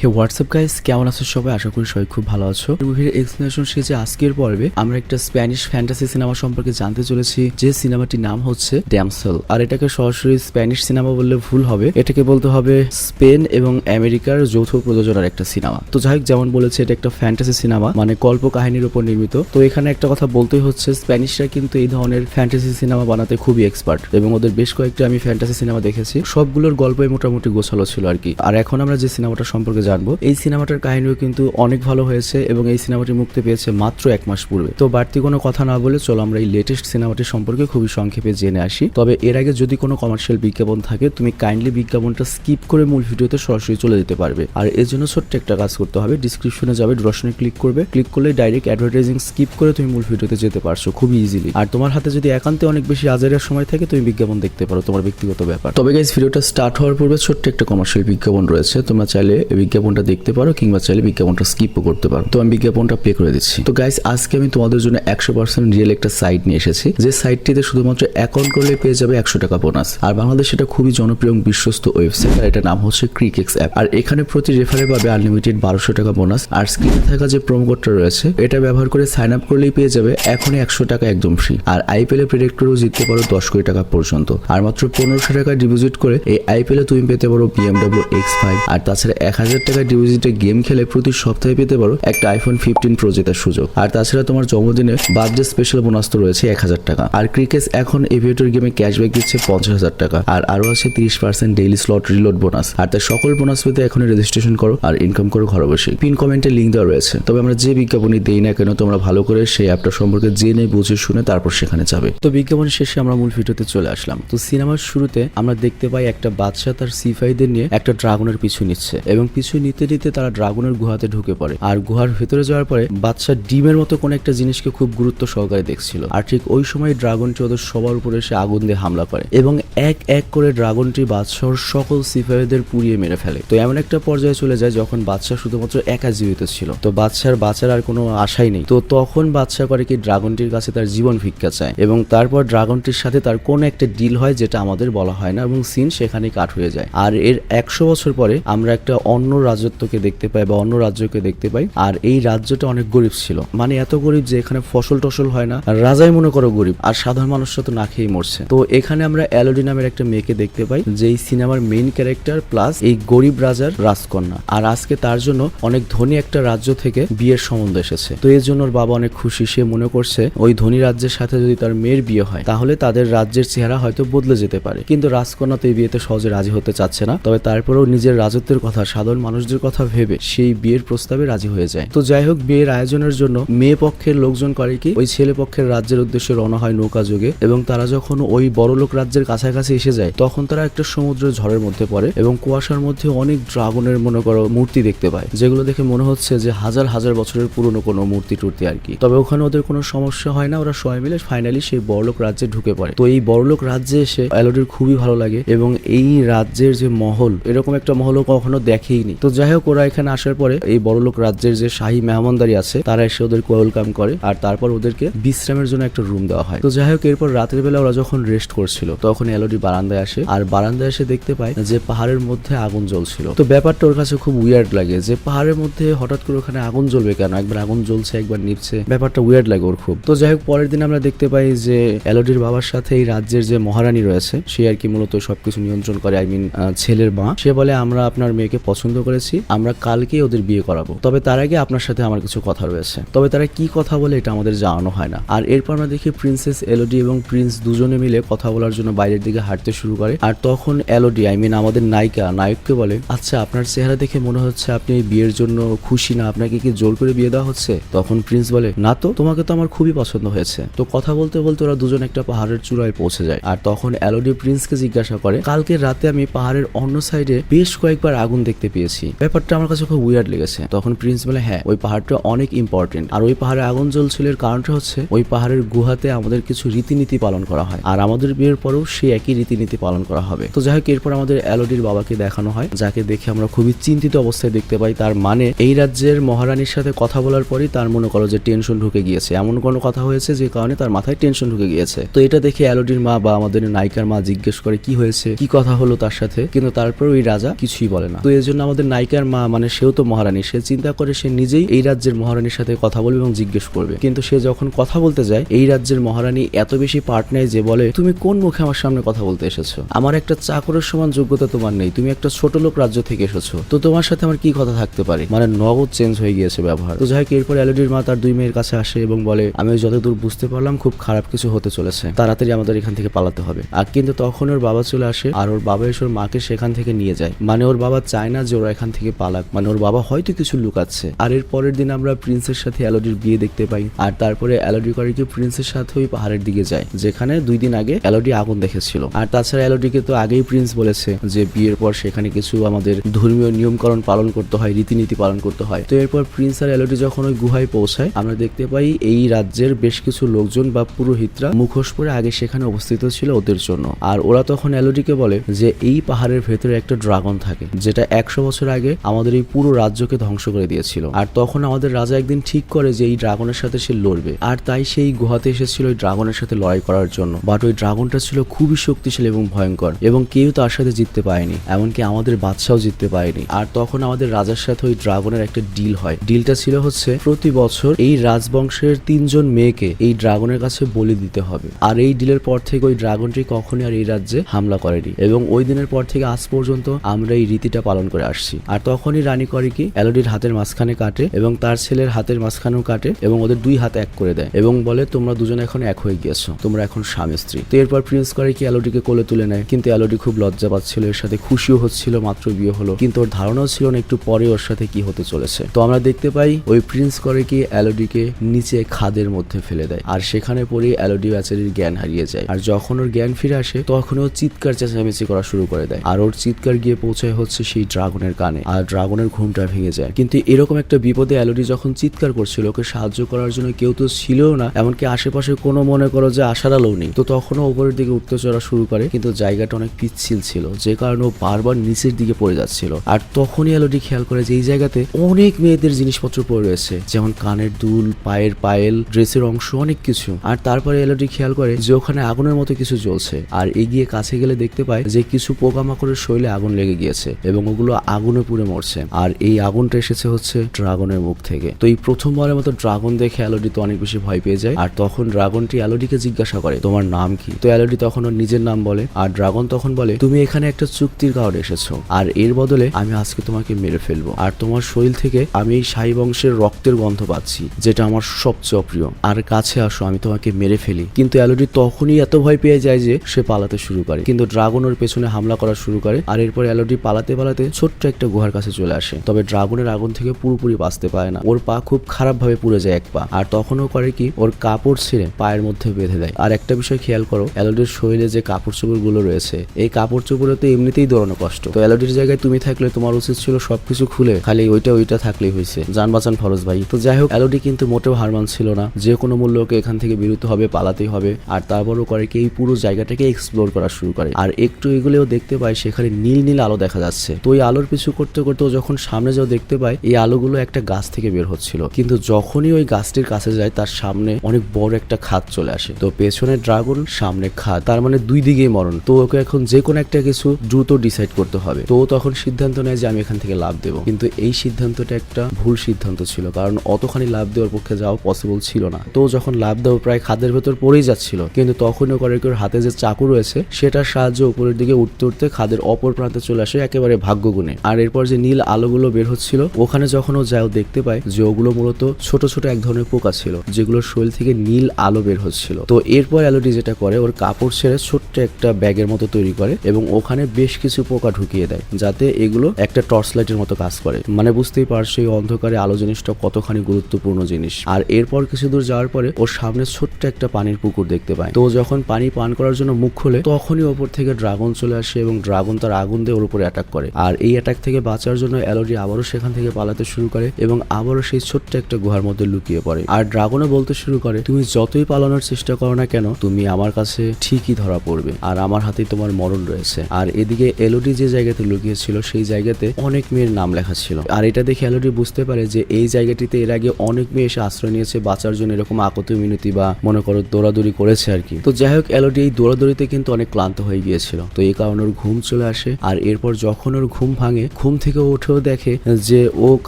হে WhatsApp guys কেমন আছো সবাই? আশা করি সবাই খুব ভালো আছো। মুভির এক্সপ্লেনেশন শেষে আজকের পর্বে আমরা একটা স্প্যানিশ ফ্যান্টাসি সিনেমা সম্পর্কে জানতে চলেছি, যে সিনেমাটির নাম হচ্ছে ড্যামসেল আর এটাকে সরাসরি স্প্যানিশ সিনেমা বললে ভুল হবে। এটাকে বলতে হবে স্পেন এবং আমেরিকার যৌথ প্রযোজনার একটা সিনেমা তো যাই হোক, যেমন বলেছে, এটা একটা ফ্যান্টাসি সিনেমা মানে গল্প কাহিনীর উপর নির্মিত। তো এখানে একটা কথা বলতেই হচ্ছে স্প্যানিশরা কিন্তু এই ধরনের ফ্যান্টাসি সিনেমা বানাতে খুবই এক্সপার্ট এবং ওদের বেশ কয়েকটা আমি ফ্যান্টাসি সিনেমা দেখেছি। সবগুলোর গল্পই মোটামুটি গোছালো ছিল আর কি। আর এখন আমরা যে সিনেমাটা সম্পর্কে জানব। এই সিনেমাটার কাহিনীও কিন্তু অনেক ভালো হয়েছে এবং এই সিনেমাটি মুক্তি পেয়েছে মাত্র এক মাস পূর্বে। তো বাড়তি কোনো কথা না বলে চলো আমরা এই লেটেস্ট সিনেমাটি সম্পর্কে খুবই সংক্ষেপে জেনে আসি। তবে এর আগে যদি কোনো কমার্শিয়াল বিজ্ঞাপন থাকে, তুমি কাইন্ডলি বিজ্ঞাপনটা স্কিপ করে মূল ভিডিওতে সরাসরি চলে যেতে পারবে। আর এর জন্য ছোট্ট একটা কাজ করতে হবে। ডিসক্রিপশনে যাবে ড্রশনে ক্লিক করবে। ক্লিক করলে ডাইরেক্ট অ্যাডভার্টাইজিং স্কিপ করে তুমি মূল ভিডিওতে যেতে পারছ খুবই ইজিলি আর তোমার হাতে যদি একান্তে অনেক বেশি আজারের সময় থাকে, তুমি বিজ্ঞাপন দেখতে পারো। তোমার ব্যক্তিগত ব্যাপার। তবে গাইজ ভিডিওটা স্টার্ট হওয়ার পূর্বে ছোট্ট একটা কমার্শিয়াল বিজ্ঞাপন রয়েছে। তোমরা চাইলে এই বিজ্ঞাপনটা দেখতে পারো কিংবা চাইলে বিজ্ঞাপনটা স্কিপও করতে পারো। তো আমি বিজ্ঞাপনটা প্লে করে দিচ্ছি। তো গাইস আজকে আমি তোমাদের জন্য একশো পার্সেন্ট রিয়েল একটা সাইট নিয়ে এসেছি। যে সাইটটিতে শুধুমাত্র অ্যাকাউন্ট করলে পেয়ে যাবে একশো টাকা বোনাস আর বাংলাদেশ এটা খুবই জনপ্রিয় এবং বিশ্বস্ত ওয়েবসাইট আর এটার নাম হচ্ছে ক্রিকেক্স অ্যাপ আর এখানে প্রতি রেফারে পাবে আনলিমিটেড বারোশো টাকা বোনাস আর স্ক্রিনে থাকা যে প্রোমো কোডটা রয়েছে, এটা ব্যবহার করে সাইন আপ করলেই পেয়ে যাবে এখনই একশো টাকা একদম ফ্রি আর আইপিএল এর প্রেডিক্টরও জিততে পারো দশ কোটি টাকা পর্যন্ত। আর মাত্র পনেরোশো টাকা ডিপোজিট করে এই আইপিএল এ তুমি পেতে পারো বিএমডব্লিউ এক্স ফাইভ আর তাছাড়া এক হাজার টাকা ডিপোজিটে গেম খেলে প্রতি সপ্তাহে পেতে পারো একটা আইফোন ফিফটিন প্রো জেতার সুযোগ। আর তাছাড়া তোমার জন্মদিনে বার্থডে স্পেশাল বোনাস তো রয়েছে এক হাজার টাকা। আর ক্রিকেট এখন এভিয়েটর গেমে ক্যাশব্যাক দিচ্ছে পঞ্চাশ হাজার টাকা। আর আরও আছে তিরিশ percent daily slot reload bonus আর তার সকল বোনাস পেতে এখন রেজিস্ট্রেশন করো আর ইনকাম করো ঘরে বসে। পিন কমেন্টে লিঙ্ক দেওয়া রয়েছে। তবে আমরা যে বিজ্ঞাপনই দেই না কেন, তোমরা ভালো করে সেই অ্যাপটা সম্পর্কে জেনে, বুঝে, শুনে তারপর সেখানে যাবে। তো বিজ্ঞাপন শেষে আমরা মূল ভিডিওতে চলে আসলাম। তো সিনেমার শুরুতে আমরা দেখতে পাই একটা বাচ্চা তার সিফাইদের নিয়ে একটা ড্রাগনের পিছু নিচ্ছে। এবং পিছু নিতে নিতে তারা ড্রাগনের গুহাতে ঢুকে পড়ে। আর গুহার ভেতরে যাওয়ার পরে বাচ্চা ডিমের মতো কোনো একটা জিনিসকে খুব গুরুত্ব সহকারে দেখছিল। আর ঠিক ওই সময় ড্রাগনটি ওদের সবার উপরে এসে আগুন দিয়ে হামলা করে এবং এক এক করে ড্রাগনটি বাদশাহর সকল সিফাইদের পুড়িয়ে মেরে ফেলে। তো এমন একটা পর্যায়ে চলে যায় যখন বাচ্চা শুধুমাত্র একা জীবিত ছিল। তো বাচ্চার বাঁচার আর কোনো আশাই নেই। তো তখন বাচ্চা করে কি ড্রাগনটির কাছে তার জীবন ভিক্ষা চায় এবং তারপর ড্রাগনটির সাথে তার কোন একটা ডিল হয় যেটা আমাদের বলা হয় না এবং সিন সেখানে কাট হয়ে যায়। আর এর একশো বছর পরে আমরা একটা অন্য রাজত্বকে দেখতে পাই বা অন্য রাজ্যকে দেখতে পাই, আর এই রাজ্যটা অনেক গরিব ছিল। মানে এত গরিব যে এখানে ফসল টসল হয় না রাজাই মনে করো গরিব, আর সাধারণ মানুষরা তো না খেয়েই মরছে। তো এখানে আমরা অ্যালোডি নামের একটা মেয়েকে দেখতে পাই যে এই সিনেমার মেইন ক্যারেক্টার প্লাস এই গরিব রাজার রাজকন্যা। আর আজকে তার জন্য অনেক ধনী একটা রাজ্য থেকে বিয়ের সম্বন্ধ এসেছে। তো এর জন্য ওর বাবা অনেক খুশি, সে মনে করছে ওই ধনী রাজ্যের সাথে যদি তার মেয়ের বিয়ে হয়, তাহলে তাদের রাজ্যের চেহারা হয়তো বদলে যেতে পারে। কিন্তু রাজকন্যা তো এই বিয়েতে সহজে রাজি হতে চাচ্ছে না, তবে তারপরেও নিজের রাজত্বের কথা সাধারণ মানুষদের কথা ভেবে সেই বিয়ের প্রস্তাবে রাজি হয়ে যায়। তো যাই হোক, বিয়ের আয়োজনের জন্য মেয়ে পক্ষের লোকজন করে কি, ওই ছেলে পক্ষের রাজ্যের উদ্দেশ্যে রওনা হয় নৌকা যোগে এবং তারা যখন ওই বড়লোক রাজ্যের কাছাকাছি এসে যায়, তখন তারা একটা সমুদ্র ঝড়ের মধ্যে পড়ে এবং কুয়াশার মধ্যে অনেক ড্রাগনের মনে করো মূর্তি দেখতে পায়, যেগুলো দেখে মনে হচ্ছে যে হাজার হাজার বছরের পুরনো কোনো মূর্তি টুর্তি আর কি। তবে ওখানে ওদের কোনো সমস্যা হয় না, ওরা সবাই মিলে ফাইনালি সেই বড়লোক রাজ্যে ঢুকে পড়ে। তো এই বড়লোক রাজ্যে এসে অ্যালোডির খুবই ভালো লাগে এবং এই রাজ্যের যে মহল, এরকম একটা মহলও কখনো দেখেইনি। তো যাই হোক, ওরা এখানে আসার পরে এই বড়লোক রাজ্যের যে শাহী মেহমানদারি আছে, তারা এসে ওদেরকে ওয়েলকাম করে আর তারপর ওদেরকে বিশ্রামের জন্য একটা রুম দেওয়া হয়। তো যাই হোক, এরপর রাতের বেলা ওরা যখন রেস্ট করছিল তখন এলোডি বারান্দায় আসে আর বারান্দায় এসে দেখতে পায় যে পাহাড়ের মধ্যে আগুন জ্বলছিল। তো ব্যাপারটা ওর কাছে খুব উইয়ার্ড লাগে যে পাহাড়ের মধ্যে হঠাৎ করে ওখানে আগুন জ্বলবে কেন? একবার আগুন জ্বলছে, একবার নিচ্ছে ব্যাপারটা উইয়ার্ড লাগে ওর খুব। তো যাই হোক, পরের দিন আমরা দেখতে পাই যে এলোডির বাবার সাথে এই রাজ্যের যে মহারানী রয়েছে, সে আর কি মূলত সবকিছু নিয়ন্ত্রণ করে আই মিন ছেলের মা। সে বলে, আমরা আপনার মেয়েকে পছন্দ করেছি, আমরা কালকেই ওদের বিয়ে করাবো। তবে তার আগে আপনার সাথে আমার কিছু কথা রয়েছে। তবে তারা কি কথা বলে এটা আমাদের জানানো হয় না। আর এরপর আমরা দেখি প্রিন্সেস এলোডি এবং প্রিন্স দুজনে মিলে কথা বলার জন্য বাইরের দিকে হাঁটতে শুরু করে। আর তখন এলোডি আই মিন আমাদের নায়িকা, নায়ককে বলে আচ্ছা আপনার চেহারা দেখে মনে হচ্ছে আপনি এই বিয়ের জন্য খুশি না, আপনাকে কি জোর করে বিয়ে দেওয়া হচ্ছে? তখন প্রিন্স বলে, না তো, তোমাকে তো আমার খুবই পছন্দ হয়েছে। তো কথা বলতে বলতে ওরা দুজন একটা পাহাড়ের চূড়ায় পৌঁছে যায়। আর তখন এলোডি প্রিন্সকে জিজ্ঞাসা করে, কালকে রাতে আমি পাহাড়ের অন্য সাইডে বেশ কয়েকবার আগুন দেখতে পেয়েছি। ব্যাপারটা আমার কাছে খুব উইয়ার্ড লেগেছে। তখন প্রিন্স বলে হ্যাঁ ওই পাহাড়টা অনেক ইম্পর্টেন্ট আর ওই পাহাড়ে আগুন জ্বলছিল কারণটা হচ্ছে, ওই পাহাড়ের গুহাতে আমাদের কিছু রীতিনীতি পালন করা হয়। আর আমাদের বিয়ের পরেও সেই একই রীতিনীতি পালন করা হবে। তো যাই হোক, এরপর আমাদের অ্যালোডির বাবাকে দেখানো হয়, যাকে দেখে আমরা খুবই চিন্তিত অবস্থায় দেখতে পাই। তার মানে এই রাজ্যের মহারানীর সাথে কথা বলার পরই তার মনে করো যে টেনশন ঢুকে গিয়েছে। এমন কোনো কথা হয়েছে যে কারণে তার মাথায় টেনশন ঢুকে গিয়েছে। তো এটা দেখে অ্যালোডির মা বা আমাদের নায়িকার মা জিজ্ঞেস করে, কি হয়েছে? কি কথা হলো তার সাথে? কিন্তু তারপর ওই রাজা কিছুই বলে না। তো এর জন্য আমাদের নায়িকার মা মানে সেও তো মহারানী। সে চিন্তা করে সে নিজেই এই রাজ্যের মহারানীর সাথে কথা বলবে এবং জিজ্ঞেস করবে। কিন্তু সে যখন কথা বলতে যায়, এই রাজ্যের মহারানী এত বেশি পার্ট নেয় যে বলে, তুমি কোন মুখে আমার সামনে কথা বলতে এসেছ? আমার একটা চাকরের সমান যোগ্যতা তোমার নেই। তুমি একটা ছোট লোক রাজ্য থেকে এসেছ। তো তোমার সাথে আমার কি কথা থাকতে পারে? মানে নগদ চেঞ্জ হয়ে গিয়েছে ব্যবহার। তো যাই হোক, এরপর এলডির মা তার দুই মেয়ের কাছে আসে এবং বলে, আমি যতদূর বুঝতে পারলাম, খুব খারাপ কিছু হতে চলেছে। তাড়াতাড়ি আমাদের এখান থেকে পালাতে হবে। আর কিন্তু তখন ওর বাবা চলে আসে, আর ওর বাবা এসে ওর মাকে সেখান থেকে নিয়ে যায়। মানে ওর বাবা চায় না যে ওরা এখান থেকে পালাক। মানে ওর বাবা হয়তো কিছু লুকাচ্ছে। আর এর পরের দিন আমরা প্রিন্সের সাথে অ্যালোডির বিয়ে দেখতে পাই। আর তারপরে অ্যালোডি করে কি প্রিন্সের সাথে ওই পাহাড়ের দিকে যায়, যেখানে দুই দিন আগে অ্যালোডি আগুন দেখেছিল। আর তাছাড়া অ্যালোডিকে তো আগেই প্রিন্স বলেছে যে বিয়ের পর সেখানে কিছু আমাদের ধর্মীয় নিয়মকরণ পালন করতে হয়, রীতিনীতি পালন করতে হয়। তো এরপর প্রিন্স আর অ্যালোডি যখন ওই গুহায় পৌঁছায়, আমরা দেখতে পাই এই রাজ্যের বেশ কিছু লোকজন বা পুরোহিতরা মুখোশ পরে আগে সেখানে অবস্থিত ছিল ওদের জন্য। আর ওরা তখন অ্যালোডিকে বলে যে এই পাহাড়ের ভেতরে একটা ড্রাগন থাকে, যেটা একশো বছর আগে আমাদের এই পুরো রাজ্যকে ধ্বংস করে দিয়েছিল। আর তখন আমাদের রাজা একদিন ঠিক করে যে এই ড্রাগনের সাথে সে লড়বে। আর তাই সেই গুহাতে এসেছিল ওই ড্রাগনের সাথে লড়াই করার জন্য। বাট ওই ড্রাগনটা ছিল খুবই শক্তিশালী এবং ভয়ঙ্কর, এবং কেউ তার সাথে জিততে পারেনি, এমনকি আমাদের বাদশাও জিততে পারেনি। আর তখন আমাদের রাজার সাথে ওই ড্রাগনের একটা ডিল হয়। ডিলটা ছিল হচ্ছে, প্রতি বছর এই রাজবংশের তিনজন মেয়েকে এই ড্রাগনের কাছে বলি দিতে হবে। আর এই ডিলের পর থেকে ওই ড্রাগনটি কখনই আর এই রাজ্যে হামলা করেনি। এবং ওই দিনের পর থেকে আজ পর্যন্ত আমরা এই রীতিটা পালন করে আসছি। আর তখনই রানী করে কি অ্যালোডির হাতের মাঝখানে কাটে এবং তার ছেলের হাতের মাঝখানেও কাটে এবং ওদের দুই হাত এক করে দেয় এবং বলে, তোমরা দুজন এখন এক হয়ে গিয়েছো। তোমরা এখন স্বামী, স্ত্রী। তো এরপর প্রিন্স করে কি অ্যালোডিকে কোলে তুলে নেয়। কিন্তু অ্যালোডি খুব লজ্জা পাচ্ছিল, এর সাথে খুশিও হচ্ছিল, মাত্র বিয়ে হলো। কিন্তু ওর ধারণাও ছিল না একটু পরে ওর সাথে কি হতে চলেছে। তো আমরা দেখতে পাই, ওই প্রিন্স করে কি অ্যালোডিকে নিচে খাদের মধ্যে ফেলে দেয়। আর সেখানে পরে অ্যালোডি ব্যাচারির জ্ঞান হারিয়ে যায়। আর যখন ওর জ্ঞান ফিরে আসে তখন ও চিৎকার চেঁচামেচি করা শুরু করে দেয়। আর ওর চিৎকার গিয়ে পৌঁছায় হচ্ছে সেই ড্রাগনের কানে। আর ড্রাগনের ঘুমটা ভেঙে যায়। কিন্তু এরকম একটা বিপদে অ্যালোডি যখন চিৎকার করছিল, ওকে সাহায্য করার জন্য কেউ তো ছিল না, এমনকি আশেপাশে কোনো মনে করো যে আশার আলো নেই। তো তখনও ওপরের দিকে উঠতে চড়া শুরু করে, কিন্তু জায়গাটা অনেক পিচ্ছিল ছিল, যে কারণে ও বারবার নিচের দিকে পড়ে যাচ্ছিল। আর তখনই অ্যালোডি খেয়াল করে যে এই জায়গাতে অনেক মেয়েদের জিনিসপত্র পড়ে রয়েছে, যেমন কানের দুল, পায়ের পায়েল, ড্রেসের অংশ, অনেক কিছু। আর তারপরে এলোডি খেয়াল করে যে ওখানে আগুনের মতো কিছু জ্বলছে। আর এগিয়ে কাছে গেলে দেখতে পায় যে কিছু পোকামাকড়ের শৈলে আগুন লেগে গিয়েছে, এবং ওগুলো আগুনে পুড়ে মরছে। আর এই আগুনটা এসেছে হচ্ছে ড্রাগনের মুখ থেকে। তো এই প্রথমবারের মতো ড্রাগন দেখে অ্যালোডি তো অনেক বেশি ভয় পেয়ে যায়। আর তখন ড্রাগনটি অ্যালোডিকে জিজ্ঞাসা করে, তোমার নাম কি? তো অ্যালোডি তখন ওর নিজের নাম বলে, আর ড্রাগন তখন বলে, তুমি এখানে একটা চুক্তির কারণে এসেছ। আর এর বদলে আমি আজকে তোমাকে মেরে ফেলব। আর তোমার শরীর থেকে আমি এই সাই বংশের রক্তের গন্ধ পাচ্ছি, যেটা আমার সবচেয়ে অপ্রিয়। আর কাছে আসো, আমি তোমাকে মেরে ফেলি। কিন্তু অ্যালোডি তখনই এত ভয় পেয়ে যায় যে সে পালাতে শুরু করে। কিন্তু ড্রাগন ওর পেছনে হামলা করা শুরু করে, আর এরপর অ্যালোডি পালাতে পালাতে ছোট্ট একটা গুহার কাছে চলে আসে। তবে ড্রাগনের আগুন থেকে পুরোপুরি বাঁচতে পারে না। ওর পা খুব খারাপ ভাবে পুড়ে যায় এক পা। আর তখনও করে কি, ওর কাপড় ছিঁড়ে পায়ের মধ্যে বেঁধে দেয়। আর একটা বিষয় খেয়াল করো, অ্যালোডির শরীরে যে কাপড় চোপড়গুলো রয়েছে, এই কাপড় চোপড়ে তো এমনিতেই দৌড়ানো কষ্ট। তো অ্যালোডির জায়গায় তুমি থাকলে তোমার উচিত ছিল সবকিছু খুলে খালি ওইটা ওইটা থাকলেই হয়েছে। যান বাঁচান ফরজ ভাই। তো যাই হোক, অ্যালোডি কিন্তু মোটেও হার মানছিল না। যে কোনো মূল্য ওকে এখান থেকে বেরোতে হবে, পালাতেই হবে। আর তারপরও করে কি, এই পুরো জায়গাটাকে এক্সপ্লোর করা শুরু করে। আর একটু এগুলেও দেখতে পায় সেখানে নীল নীল আলো দেখা যাচ্ছে। তো ওই আলোর পিছু করতে করতে ও যখন সামনে যাও দেখতে পায়, এই আলোগুলো একটা গাছ থেকে বের হচ্ছিল। কিন্তু যখনই ওই গাছটির কাছে যায়, তার সামনে অনেক বড় একটা খাদ চলে আসে। তো পেছনে ড্রাগন, সামনে খাদ তার মানে দুই দিকেই মরণ। তো ওকে এখন যে কোনো একটা কিছু দ্রুত ডিসাইড করতে হবে। তো তখন সিদ্ধান্ত নেয় যে আমি এখান থেকে লাভ দেবো। কিন্তু এই সিদ্ধান্তটা একটা ভুল সিদ্ধান্ত ছিল। কারণ অতখানি লাভ দেওয়ার পক্ষে যাওয়া পসিবল ছিল না। তো যখন লাভ দেওয়া প্রায় খাদের ভেতর পড়েই যাচ্ছিল, কিন্তু তখনও করে হাতে যে চাকু রয়েছে, সেটার সাহায্যে উপরের দিকে উঠতে উঠতে খাদের অপর প্রান্তে চলে আসে একেবারে ভাগ্যগুণে। আর এরপর যে নীল আলোগুলো বের হচ্ছিল, ওখানে যখন ও যায় দেখতে পায় যে ওগুলো মূলত ছোট ছোট এক ধরনের পোকা ছিল যেগুলো শরীর থেকে নীল আলো বের হচ্ছিল। তো এরপর অ্যালোডি যেটা করে, ওর কাপড় ছেড়ে ছোট্ট একটা ব্যাগের মতো তৈরি করে এবং ওখানে বেশ কিছু পোকা ঢুকিয়ে দেয়, যাতে এগুলো একটা টর্চ লাইটের মতো কাজ করে। মানে বুঝতেই পারছ, এই অন্ধকারে আলো জিনিসটা কতখানি গুরুত্বপূর্ণ জিনিস। আর এরপর কিছু দূর যাওয়ার পরে, ওর সামনে ছোট্ট একটা পানির পুকুর দেখতে পায়। তো যখন পানি পান করার জন্য মুখ খোলে, তখনই ওপর থেকে ড্রাগন চলে আসে এবং ড্রাগন তার আগুন দিয়ে ওর উপরে অ্যাটাক করে। আর এই অ্যাটাক থেকে বাঁচার জন্য অ্যালোডি আবারও সেখান থেকে পালাতে শুরু করে এবং আবারও সেই ছোট্ট একটা গুহার মধ্যে লুকিয়ে পড়ে। আর ড্রাগনও বলতে শুরু করে, তুমি যতই পালানোর চেষ্টা করো না কেন, তুমি আমার কাছে ঠিকই ধরা পড়বে। আর আমার হাতে তোমার মরণ রয়েছে। আর এদিকে এলোডি যে জায়গাতে লুকিয়েছিল, সেই জায়গাতে অনেক মেয়ের নাম লেখা ছিল। আর এটা দেখে এলোডি বুঝতে পারে যে এই জায়গাটিতে এর আগে অনেক মেয়ে এসে আশ্রয় নিয়েছে বাঁচার জন্য, এরকম আকত মিনতি বা মনে করো দৌড়াদৌড়ি করেছে আর কি। তো যাই হোক এলোডি এই দৌড়াদৌড়িতে কিন্তু অনেক ক্লান্ত হয়ে গিয়েছিল। তো এই কারণে ওর ঘুম চলে আসে। আর এরপর যখন ওর ঘুম ভাঙে ঘুম থেকে উঠেও দেখে যে ও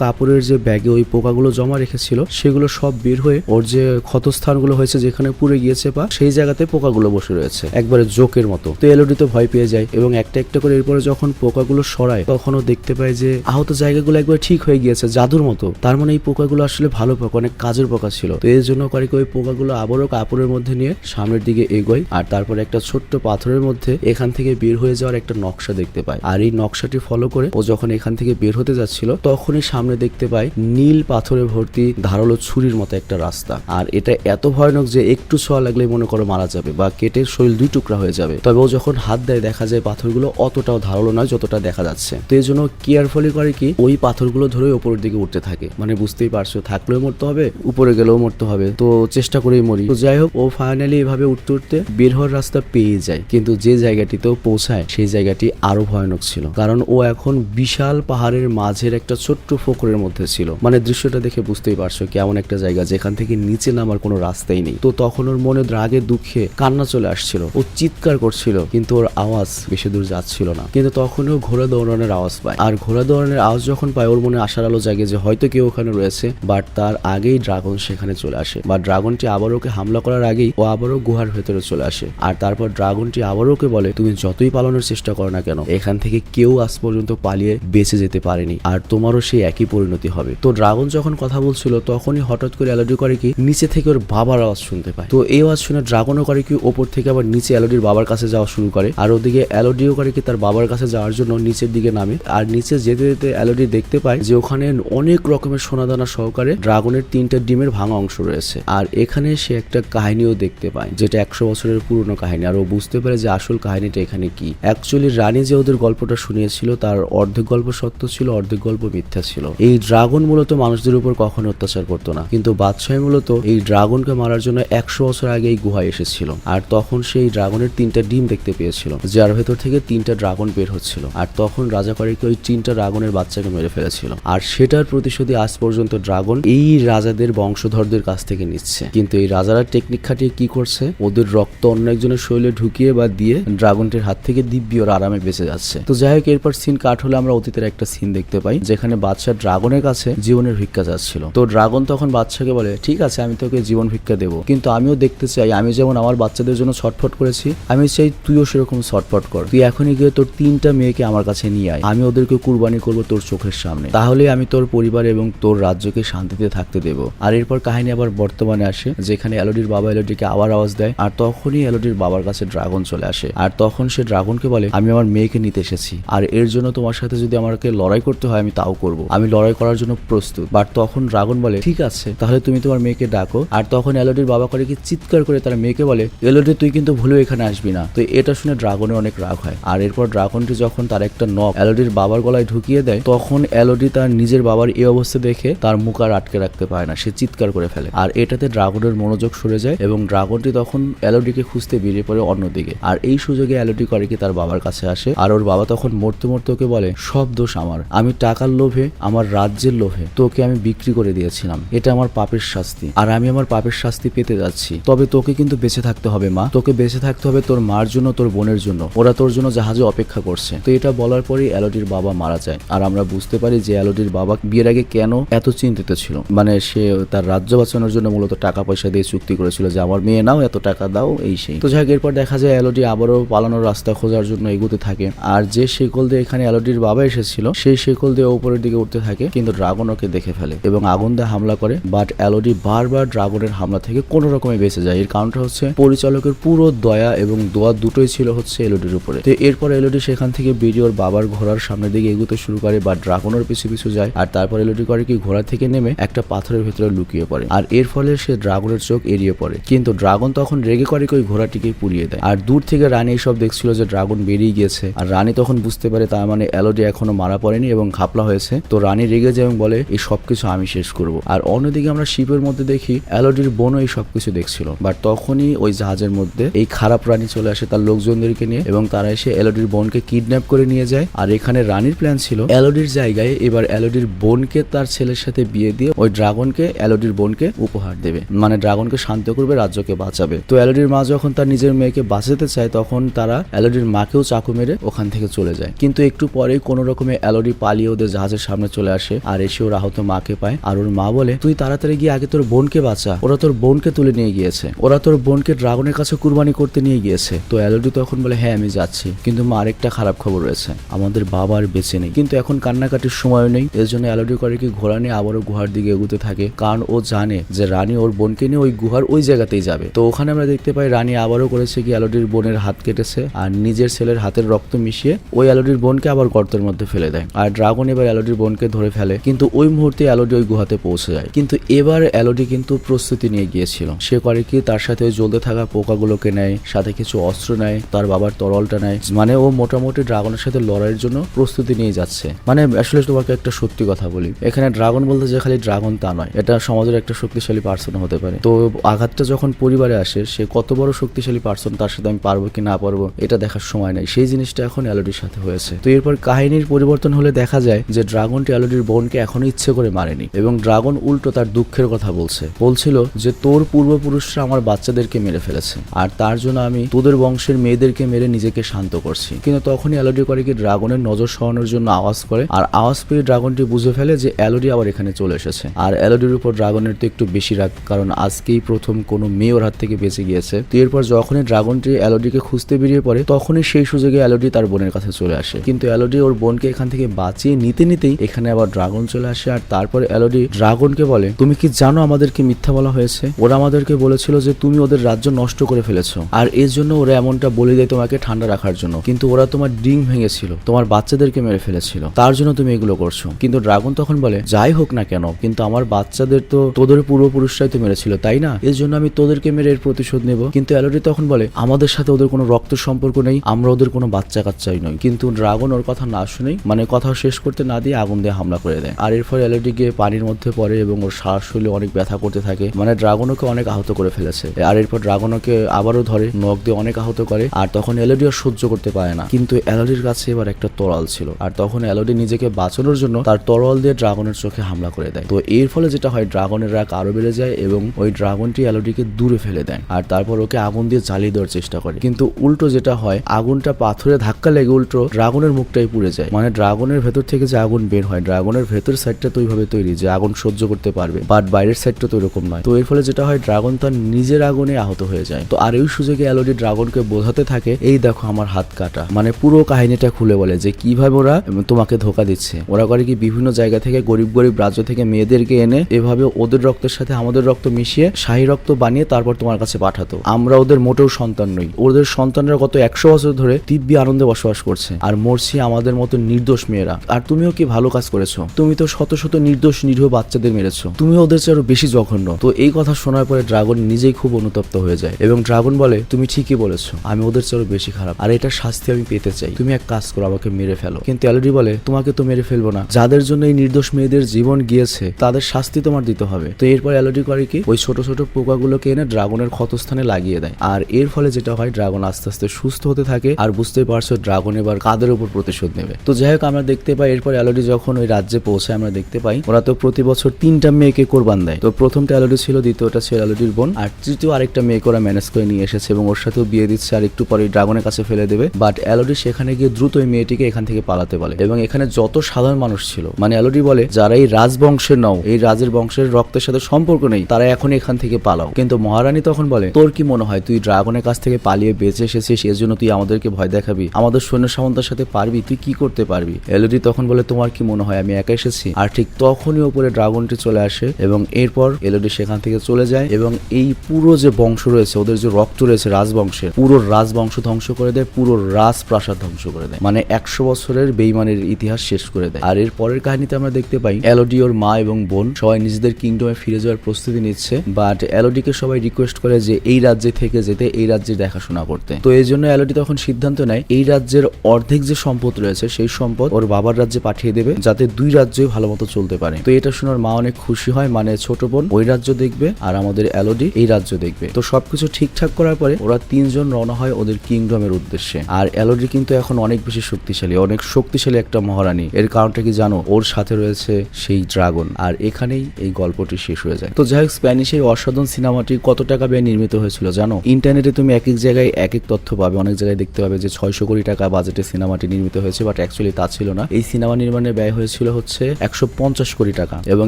কাপড়ের যে ব্যাগে ওই পোকাগুলো জমা রেখেছিল, সেগুলো সব বের হয়ে ওর যে ক্ষতস্থানগুলো হয়েছে যেখানে পুড়ে গিয়েছে পা, সেই জায়গাতে পোকাগুলো বসে রয়েছে। একবারে জোকের মতো। তো এলোডি তো ভয় পেয়ে যায় এবং একটা একটা করে এরপরে যখন পোকাগুলো সরায় তখনও দেখতে পায় যে আহত জায়গাগুলো একবার ঠিক হয়ে গিয়েছে, জাদুর মতো। তার মানে এই পোকাগুলো আসলে ভালো পোকা, অনেক কাজের পোকা ছিল। তো এর জন্য করে ওই পোকাগুলো আবারও কাপড়ের মধ্যে নিয়ে সামনের দিকে এগোয় আর তারপরে একটা ছোট্ট পাথরের মধ্যে এখান থেকে বের হয়ে যাওয়ার একটা নকশা দেখতে পায়। আর এই নকশাটি ফলো করে ও যখন এখান থেকে বের হতে যাচ্ছিল, তখনই সামনে দেখতে পাই নীল পাথরে ভর্তি ধারালো ছুরির মতো একটা রাস্তা। আর এটা এত ভয়ানক যে একটু ছোঁয়া লাগলে মনে করো মারা যাবে বা কেটে শরীর দুই টুকরা হয়ে যাবে। তবে ও যখন হাত দেয়, দেখা যায় পাথরগুলো অতটাও ধারালো নয় যতটা দেখা যাচ্ছে। তো এই জন্য কেয়ারফুলি করে কি, ওই পাথরগুলো ধরে ওপরের দিকে উঠতে থাকে। মানে বুঝতেই পারছ, থাকলেও মরতে হবে, উপরে গেলেও মরতে হবে। তো চেষ্টা করেই মরি। তো যাই হোক, ও ফাইনালি এভাবে উঠতে উঠতে বের হওয়ার রাস্তা পেয়ে যায়। কিন্তু যে জায়গাটিতেও পৌঁছায়, সেই জায়গাটি আরও ভয়ানক ছিল। কারণ ও এখন বিশাল পাহাড়ের মাঝের একটা ছোট্ট ফোকরের মধ্যে ছিল। মানে দৃশ্যটা দেখে বুঝতেই পারছ কেমন একটা জায়গা, যেখান থেকে নিচে নামার কোনো রাস্তাই নেই। তো তখন ওর মনে রাগে, দুঃখে কান্না চলে আসছিল। ও চিৎকার করছিল, কিন্তু ওর আওয়াজ বেশি দূর যাচ্ছিল না। কিন্তু তখনও ঘোড়া দৌড়ানোর আওয়াজ পায়। আর ঘোড়া দৌড়ানোর আওয়াজ যখন পায়, ওর মনে আশার আলো জাগে যে হয়তো কেউ ওখানে রয়েছে, বাট তার আগেই ড্রাগন সেখানে চলে আসে। বা ড্রাগনটি আবার ওকে হামলা করার আগেই ও আবারও গুহার ভেতরে চলে আসে। আর তারপর ড্রাগনটি আবার ওকে বলে, তুমি যতই পালানোর চেষ্টা করো না কেন, এখান থেকে কেউ আজ পর্যন্ত পালিয়ে বেঁচে যেতে পারেনি, আর তোমারও সেই একই পরিণতি হবে। তো ড্রাগন যখন কথা বলছিল, তখনই হঠাৎ করে অ্যালোডি করে কি, নিচে থেকে ওর বাবার আওয়াজ শুনতে পায়। তো এই আওয়াজ শুনে ড্রাগনও করে কি, ওপর থেকে আবার নিচে অ্যালোডির বাবার কাছে যাওয়া শুরু করে, আর ওদিকে অ্যালোডিও করে কি, তার বাবার কাছে যাওয়ার জন্য নিচের দিকে নামে। আর নিচে যেতে যেতে অ্যালোডি দেখতে পায় যে ওখানে অনেক রকমের সোনাদানা সহকারে ড্রাগনের তিনটা ডিমের ভাঙা অংশ রয়েছে। আর এখানে সে একটা কাহিনীও দেখতে পায়, যেটা একশো বছরের পুরনো কাহিনী। আর ও বুঝতে পারে যে আসল কাহিনীটা এখানে কি। অ্যাকচুয়ালি রানী যে ওদের গল্পটা শুনিয়েছিল, তার অর্ধেক গল্প সত্য ছিল, অর্ধেক গল্প মিথ্যা ছিল। এই ড্রাগন মূলত মানুষদের উপর কখনো অত্যাচার করতো না। কিন্তু বাদশাহ মূলত এই ড্রাগনকে মারার জন্য একশো বছর আগে এই গুহায় এসেছিল। আর তখন সেই ড্রাগনের তিনটা ডিম দেখতে পেয়েছিল, যার ভেতর থেকে তিনটা ড্রাগন বের হচ্ছিল। আর তখন রাজা করে ওই তিনটা ড্রাগনের বাচ্চাকে মেরে ফেলেছিল। আর সেটার প্রতিশোধী আজ পর্যন্ত ড্রাগন এই রাজাদের বংশধরদের কাছ থেকে নিচ্ছে। কিন্তু এই রাজারা টেকনিক খাটিয়ে কি করছে? ওদের রক্ত অন্য একজনের শরীরে ঢুকিয়ে বা দিয়ে ড্রাগনটির হাত থেকে দিব্যি আরামে বেঁচে যাচ্ছে। তো যাই হোক, এরপর সিন কাট হলে আমরা অতীতের একটা সিন দেখতে পাই, যেখানে বাদশাহ ড্রাগনের কাছে জীবনের ভিক্ষা যাচ্ছিল তো ড্রাগন তখন বাদশাকে বলে, ঠিক আছে, আমি তোকে জীবন ভিক্ষা দেবো। কিন্তু আমিও দেখতে চাই, আমি যেমন আমার বাচ্চাদের জন্য ছটফট করেছি, আমি চাই তুইও সেরকম ছটফট কর। তুই এখনই গিয়ে তোর তিনটা মেয়েকে আমার কাছে নিয়ে আয়। আমি ওদেরকে কুরবানি করব তোর চোখের সামনে। তাহলে আমি তোর পরিবার এবং তোর রাজ্যকে শান্তিতে থাকতে দেবো। আর এরপর কাহিনী আবার বর্তমানে আসে, যেখানে এলোডির বাবা এলোডিকে আবার আওয়াজ দেয়, আর তখনই এলোডির বাবার কাছে ড্রাগন চলে আসে। আর তখন সে ড্রাগনকে বলে, আমি আমার মেয়েকে নিতে এসেছি, আর এর জন্য তোমার সাথে যদি আমাকে লড়াই করতে হয়, আমি তাও করব। আমি লড়াই করার জন্য প্রস্তুত। বাট তখন ড্রাগন বলে, ঠিক আছে, তাহলে তুমি তোমার মেয়েকে ডাকো। আর তখন এলোডির বাবা করে কি চিৎকার করে তার মেয়েকে বলে এলোডি তুই কিন্তু ভুলেও এখানে আসবি না। তো এটা শুনে ড্রাগনের অনেক রাগ হয়। আর এরপর ড্রাগনটি যখন তার একটা নখ এলোডির বাবার গলায় ঢুকিয়ে দেয়, তখন এলোডি তার নিজের বাবার এই অবস্থা দেখে তার মুখ আর আটকে রাখতে পারে না। সে চিৎকার করে ফেলে। আর এটাতে ড্রাগনের মনোযোগ সরে যায় এবং ড্রাগনটি তখন এলোডিকে খুঁজতে বেরিয়ে পড়ে অন্যদিকে। আর এই সুযোগে এলোডি করে কি তার বাবার কাছে আসে। আর ওর বাবা তখন মরতে মরতে ওকে বলে সব দোষ আমার। আমি টাকার লোভে, আমার রাজ্যের লোভে তোকে আমি বিক্রি করে দিয়েছিলাম। এটা আমার পাপের শাস্তি। আর আমি আমার পাপের শাস্তি পেতে যাচ্ছি। তবে তোকে কিন্তু বেঁচে থাকতে হবে, মা। তোকে বেঁচে থাকতে হবে তোর মার জন্য, তোর বোনের জন্য। ওরা তোর জন্য জাহাজে অপেক্ষা করছে। তো এটা বলার পরেই অ্যালোডির বাবা মারা যায়। আর আমরা বুঝতে পারি যে অ্যালোডির বাবা বিয়ের আগে কেন এত চিন্তিত ছিল। মানে সে তার রাজ্য বাঁচানোর জন্য মূলত টাকা পয়সা দিয়ে চুক্তি করেছিল যে, আমার মেয়ে নাও, এত টাকা দাও, এই সেই। তো যাক, এরপর দেখা যায় অ্যালোডি আবারও পালানোর রাস্তা খোঁজার জন্য এগোতে থাকে। আর যে শেকল দিয়ে এখানে অ্যালোডির বাবা এসেছিল সেই শেকল দিয়ে উপরের দিকে উঠতে থাকে, কিন্তু ড্রাগন ওকে দেখে ফেলে এবং আগুন দিয়ে হামলা করে। বাট অ্যালোডি বারবার ড্রাগনের হামলা থেকে কোনো রকমে বেঁচে যায়। এর কারণটা হচ্ছে পরিচালকের পুরো দয়া এবং দোয়া দুটোই ছিল হচ্ছে এলোডির উপরে। তো এরপর এলোডি সেখান থেকে বেরিয়ে বাবার ঘোড়ার সামনের দিকে এগোতে শুরু করে বা ড্রাগনের পিছু পিছু যায় আর তারপর এলোডি করে কি ঘোড়া থেকে নেমে একটা পাথরের ভেতরে লুকিয়ে পড়ে। আর এর ফলে সে ড্রাগনের চোখ এড়িয়ে পড়ে। কিন্তু ড্রাগন তখন রেগে করে ওই ঘোড়াটিকে পুড়িয়ে দেয়। আর দূর থেকে রানী এইসব দেখছিল যে ড্রাগন বেরিয়ে গিয়েছে। আর রানী তখন বুঝতে পারে তার মানে এলোডি এখনও মারা পড়েনি এবং খাপলা হয়েছে। তো রানী রেগে যায় এবং বলে, এই সবকিছু আমি শেষ করব। আর অন্যদিকে আমরা শিপের মধ্যে দেখি এলোডির বোনও এই সবকিছু দেখছিল। বাট তখনই ওই জাহাজের মধ্যে এই খারাপ রানী চলে আসে তার লোকজনদেরকে নিয়ে এবং তারা এসে এলোডির বোনকে কিডন্যাপ করে নিয়ে যায়। আর এখানে রানীর প্ল্যান ছিল এলোডির জায়গায় এবার এলোডির বোনকে তার ছেলের সাথে বিয়ে দিয়ে ওই ড্রাগনকে অ্যালোডির বোনকে উপহার দেবে। মানে ড্রাগনকে শান্ত করবে, রাজ্যকে বাঁচাবে। তো অ্যালোডির মা যখন তার নিজের মেয়েকে বাঁচাতে চায়, তখন তারা এলোডির মাকেও চাকু মেরে ওখান থেকে চলে যায়। কিন্তু একটু পরেই কোনো কোনো রকমে অ্যালোডি পালিয়ে ওদের জাহাজের সামনে চলে আসে, আর এসে ওর আহত মাকে পায়। আর ওর মা বলে, তুই তাড়াতাড়ি গিয়ে আগে তোর বোনকে বাঁচা। ওরা তোর বোনকে তুলে নিয়ে গিয়েছে। ওরা তোর বোনকে ড্রাগনের কাছে কুরবানি করতে নিয়ে গিয়েছে। তো অ্যালোডি তখন বলে হ্যাঁ আমি যাচ্ছি। কিন্তু মা আরেকটা খারাপ খবর রয়েছে। আমাদের বাবা আর বেঁচে নেই। কিন্তু এখন কান্নাকাটির সময় নেই। এর জন্য অ্যালোডি করে কি ঘোড়া নিয়ে আবারও গুহার দিকে এগুতে থাকে। কারণ ও জানে যে রানী ওর বোনকে নিয়ে ওই গুহার ওই জায়গাতেই যাবে। তো ওখানে আমরা দেখতে পাই রানী আবারও করেছে কি, অ্যালোডির বোনের হাত কেটেছে। আর নিজের ছেলের হাতের রক্ত মিশিয়ে ওই অ্যালোডির বোনকে আবার গর্তের মধ্যে ফেলে দেয়। আর ড্রাগন এবার অ্যালোডির বোনকে ধরে ফেলে, কিন্তু ওই মুহূর্তে অ্যালোডি ওই গুহাতে পৌঁছে যায়। কিন্তু এবার অ্যালোডি কিন্তু প্রস্তুতি নিয়ে গিয়েছিল। সে করে কি তার সাথে জ্বলতে থাকা পোকাগুলোকে নেয়, সাথে কিছু অস্ত্র নেয়, তার বাবার তরলটা নেয়। মানে ও মোটামুটি ড্রাগনের সাথে লড়াইয়ের জন্য প্রস্তুতি নিয়ে যাচ্ছে। মানে আসলে তোমাকে একটা সত্যি কথা বলি, এখানে ড্রাগন বলতে যে খালি ড্রাগন তা নয়, এটা সমাজের একটা শক্তিশালী পার্সন হতে পারে। তো আঘাতটা যখন পরিবারে আসে, সে কত বড় শক্তিশালী পার্সন তার সাথে আমি পারব কি না পারব, এটা দেখার সময় নেই। সেই জিনিসটা এখন অ্যালোডির সাথে হয়েছে। তো এরপর কাহিনীর পরিবর্তন হলে দেখা যায় যে ড্রাগনটি অ্যালোডির বোনকে এখনও ইচ্ছে করে মারেনি এবং ড্রাগন উল্টো তার দুঃখের কথা বলছে। বলছিল যে, তোর পূর্বপুরুষরা আমার বাচ্চাদেরকে মেরে ফেলেছে আর তার জন্য আমি তোদের বংশের মেয়েদেরকে মেরে নিজেকে শান্ত করছি। কিন্তু তখনই অ্যালোডি করে কি ড্রাগনের নজর সরানোর জন্য আওয়াজ করে আর আওয়াজ পেয়ে ড্রাগনটি বুঝে ফেলে যে অ্যালোডি আবার এখানে চলে এসেছে। আর অ্যালোডির উপর ড্রাগনের তো একটু বেশি রাগ, কারণ আজকেই প্রথম কোনো মেয়ে ওর হাত থেকে বেঁচে গিয়েছে। তো এরপর যখনই ড্রাগনটি অ্যালোডিকে খুঁজতে বেরিয়ে পড়ে, তখনই সেই সুযোগে অ্যালোডি তার বোনের কাছে চলে আসে। কিন্তু অ্যালোডি ওর বোনকে এখান থেকে বাঁচিয়ে নিতে নিতেই এখানে আবার ড্রাগন চলে আসে, আর তারপর অ্যালোডি ড্রাগনকে বলে, তুমি কি জানো আমাদেরকে মিথ্যা বলা হয়েছে? ওরা আমাদেরকে বলেছিল যে তুমি ওদের রাজ্য নষ্ট করে ফেলেছো, আর এর জন্য ওরা এমনটা বলে দেয় তোমাকে ঠান্ডা রাখার জন্য। কিন্তু ওরা তোমার ডিং ভেঙেছিল, তোমার বাচ্চাদেরকে মেরে ফেলেছিল, তার জন্য তুমি এগুলো করছ। কিন্তু ড্রাগন তখন বলে, যাই হোক না কেন, কিন্তু আমার বাচ্চাদের তো তোদের পূর্বপুরুষরাই তো মেরেছিল, তাই না? এর জন্য আমি তোদেরকে মেরে এর প্রতিশোধ নেব। কিন্তু অ্যালোডি তখন বলে, আমাদের সাথে ওদের কোনো রক্ত সম্পর্ক নেই, আমরা ওদের কোনো বাচ্চা কাচ্চাই নই। কিন্তু ড্রাগন ওর কথা না শুনেই মানে কথা শেষ করতে না দিয়ে আগুন দিয়ে হামলা করে দেয়। আর এরপর অ্যালোডি গিয়ে পানির মধ্যে পড়ে এবং ওর শ্বাস শরীরে অনেক ব্যথা করতে থাকে। মানে ড্রাগনকে অনেক আহত করে ফেলেছে। আর এরপর ড্রাগনকে আবারও ধরে, নখ দিয়ে অনেক আহত করে। আর তখন এলওডি আর সহ্য করতে পারে না। কিন্তু অ্যালোডির কাছে এবার একটা তরল ছিল। আর তখন অ্যালোডি নিজেকে বাঁচানোর জন্য তার তরল দিয়ে ড্রাগনের চোখে হামলা করে দেয়। তো এর ফলে যেটা হয়, ড্রাগনের রাগ আরও বেড়ে যায় এবং ওই ড্রাগনটি অ্যালোডিকে দূরে ফেলে দেয়। আর তারপর ওকে আগুন দিয়ে জ্বালিয়ে দেওয়ার চেষ্টা করে। কিন্তু উল্টো যেটা হয়, আগুনটা পাথরে ধাক্কা লেগে উল্টো ড্রাগনের মুখটাই পুড়ে যায়। মানে ড্রাগনের ভেতর থেকে যে আগুন বের হয়, ড্রাগনের ভেতর সাইডটা তো ওইভাবে তৈরি যে আগুন সহ্য করতে পারবে বাট বাইরের সাইডটা তো এরকম নয়। তো এর ফলে যেটা হয়, ড্রাগন তার নিজের আগুনে আহত হয়ে যায়। তো আর এই সুযোগে অ্যালোডি ড্রাগনকে বোঝাতে থাকে, এই দেখো আমার হাত কাটা। মানে পুরো কাহিনীটা খুলে বলে যে কীভাবে ওরা তোমাকে ধোকা দিচ্ছে। ওরা করে কি বিভিন্ন জায়গা থেকে গরিব গরিব রাজ্য থেকে মেয়েদেরকে এনে এভাবে ওদের রক্তের সাথে আমাদের রক্ত মিশিয়ে শাহী রক্ত বানিয়ে তারপর তোমার কাছে পাঠাতো। আমরা ওদের মোটেও সন্তান নই। ওদের সন্তানরা গত একশো বছর ধরে দিব্যি আনন্দে বসবাস করছে। আর মরছি আমাদের মতো নির্দোষ মেয়েরা। আর তুমিও কি ভালো কাজ করেছ? তুমি তো শত শত নির্দোষ, নিরীহ বাচ্চাদের মেরেছো। তুমি ওদের চেয়ে আরও বেশি জঘন্য। তো এই কথা শোনার পরে ড্রাগন নিজেই খুব অনুতপ্ত হয়ে যায় এবং ড্রাগন বলে, তুমি ঠিকই বলেছ, আমি ওদের চেয়ে আরও বেশি খারাপ। আর এটা শাস্তি আমি পেতে চাই। তুমি এক কাজ করো, আমাকে মেরে ফেলো। কিন্তু অ্যালোডি বলে, তোমাকে তো মেরে ফেলব না। যাদের জন্য এই নির্দোষ মেয়েদের জীবন গিয়েছে, তাদের শাস্তি তোমার দিতে হবে। তো এরপর অ্যালোডি করে কি, ওই ছোট ছোট পোকাগুলোকে এনে ড্রাগনের ক্ষতস্থানে লাগিয়ে দেয়। আর এর ফলে যেটা হয়, ড্রাগন আস্তে আস্তে সুস্থ হতে থাকে। আর বুঝতেই পারছ, ড্রাগন এবার কাদের উপর প্রতিশোধ নেবে? তো যাই হোক, আমরা দেখতে পাই, এরপর অ্যালোডি যখন ওই রাজ্যে পৌঁছায়, আমরা দেখতে পাই, ওরা তো প্রতি বছর তিনটা মেয়েকে কোরবান দেয়। তো প্রথমটা অ্যালোডি ছিল, দ্বিতীয়টা ছিল অ্যালোডির বোন, আর তৃতীয় আরেকটা মেয়েকে ওরা ম্যানেজ করে নিয়ে এসেছে এবং ওর সাথেও বিয়ে দিচ্ছে আর একটু পরে ড্রাগনের কাছে ফেলে দেবে। বাট অ্যালোডি সেখানে গিয়ে দ্রুত ওই মেয়েটিকে এখান থেকে পালাতে বলে এবং এখানে যত সাধারণ মানুষ ছিল মানে অ্যালোডি বলে, যারা এই রাজবংশের নও, এই রাজের বংশের রক্তের সাথে সম্পর্ক নেই, তারা এখন এখান থেকে পালাও। কিন্তু মহারানী তখন বলে, তোর কি মনে হয়, তুই ড্রাগনের কাছ থেকে পালিয়ে বেঁচে এসেছিস, এর জন্য তুই আমাদেরকে ভয় দেখাবি? আমাদের সৈন্য সামন্তার সাথে পারবি? তুই কি করতে পারবি। এলোডি তখন বলে, তোমার কি মনে হয় আমি একা এসেছি? আর ঠিক তখনই ওপরে ড্রাগনটি চলে আসে এবং এরপর এলোডি সেখান থেকে চলে যায় এবং এই পুরো যে বংশ রয়েছে, ওদের যে রক্ত রয়েছে রাজবংশের পুরো রাজবংশ ধ্বংস করে দেয়, পুরো রাজপ্রাসাদ ধ্বংস করে দেয়। মানে একশো বছরের বেইমানের ইতিহাস শেষ করে দেয়। আর এর পরের কাহিনীতে আমরা দেখতে পাই এলোডি ওর মা এবং বোন সবাই নিজেদের কিংডমে ফিরে যাওয়ার প্রস্তুতি নিচ্ছে, বাট এলোডিকে সবাই রিকোয়েস্ট করে যে এই রাজ্যে থেকে যেতে, এই রাজ্যে দেখাশোনা করতে। তো এই জন্য এলোডি তখন সিদ্ধান্ত নেয়, এই রাজ্যের অর্ধেক যে সম্পদ রয়েছে সেই সম্পদ ওর বাবার রাজ্যে পাঠিয়ে দেবে যাতে দুই রাজ্যই ভালো মতো চলতে পারে। তো এটা শোনার মা অনেক খুশি হয় মানে ছোট বোন ওই রাজ্য দেখবে আর আমাদের অ্যালোডি এই রাজ্য দেখবে। তো সবকিছু ঠিকঠাক করার পরে ওরা তিনজন রওনা হয় ওদের কিংডমের উদ্দেশ্যে। আর অ্যালোডি কিন্তু এখন অনেক বেশি শক্তিশালী, অনেক শক্তিশালী একটা মহারানী। এর কারণটা কি জানো? ওর সাথে রয়েছে সেই ড্রাগন। আর এখানেই এই গল্পটি শেষ হয়ে যায়। তো যাই হোক, স্প্যানিশ এই অসাধারণ সিনেমাটি কত টাকা ব্যয় নির্মিত হয়েছিল জানো? ইন্টারনেটে তুমি এক এক জায়গায় এক এক তথ্য পাবে। অনেক জায়গায় দেখতে পাবে যে ছয়শো কোটি টাকা বাজেটে সিনেমাটি নির্মিত হয়েছে বাট অ্যাকচুয়ালি তা ছিল না। এই সিনেমা নির্মাণে ব্যয় হয়েছিল হচ্ছে একশো পঞ্চাশ কোটি টাকা এবং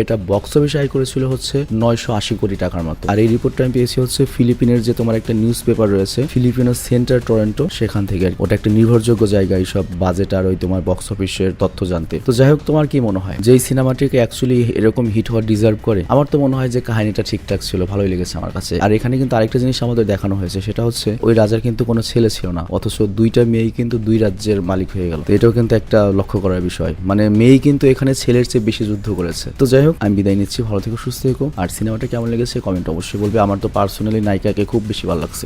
এটা বক্স অফিসে আয় করেছিল হচ্ছে নয়শো আশি কোটি টাকার মতো। আর এই রিপোর্টটা আমি পেয়েছি হচ্ছে ফিলিপিনের যে তোমার একটা নিউজ পেপার রয়েছে ফিলিপিনের সেন্টার টরেন্টো সেখান থেকে ওটা একটা নির্ভরযোগ্য জায়গা এইসব বাজেট আর ওই তোমার বক্স অফিসের তথ্য জানতে। তো যাই হোক, তোমার কি মনে হয়? যে এই সিনেমাটিকে অ্যাকচুয়ালি এরকম হিট হওয়া ডিজার্ভ করে, আমার তো মনে হয় যে কাহিনীটা ঠিকঠাক ছিল, ভালোই লেগেছে আমার কাছে। আর এখানে কিন্তু আরেকটা জিনিস আমাদের দেখানো হয়েছে, সেটা হচ্ছে ওই রাজার কিন্তু কোনো ছেলে ছিল না, অথচ দুইটা মেয়েই কিন্তু দুই রাজ্যের মালিক হয়ে গেল। এটাও কিন্তু একটা লক্ষ্য করার বিষয়। মানে মেয়ে কিন্তু এখানে ছেলের চেয়ে বেশি যুদ্ধ করেছে। তো যাই হোক, আমি বিদায় নিচ্ছি। ভালো থেকে, সুস্থ থেকো। আর সিনেমাটা কেমন লেগেছে কমেন্ট অবশ্যই বলবে। আমার তো পার্সোনালি নায়িকাকে খুব বেশি ভালো লাগছে।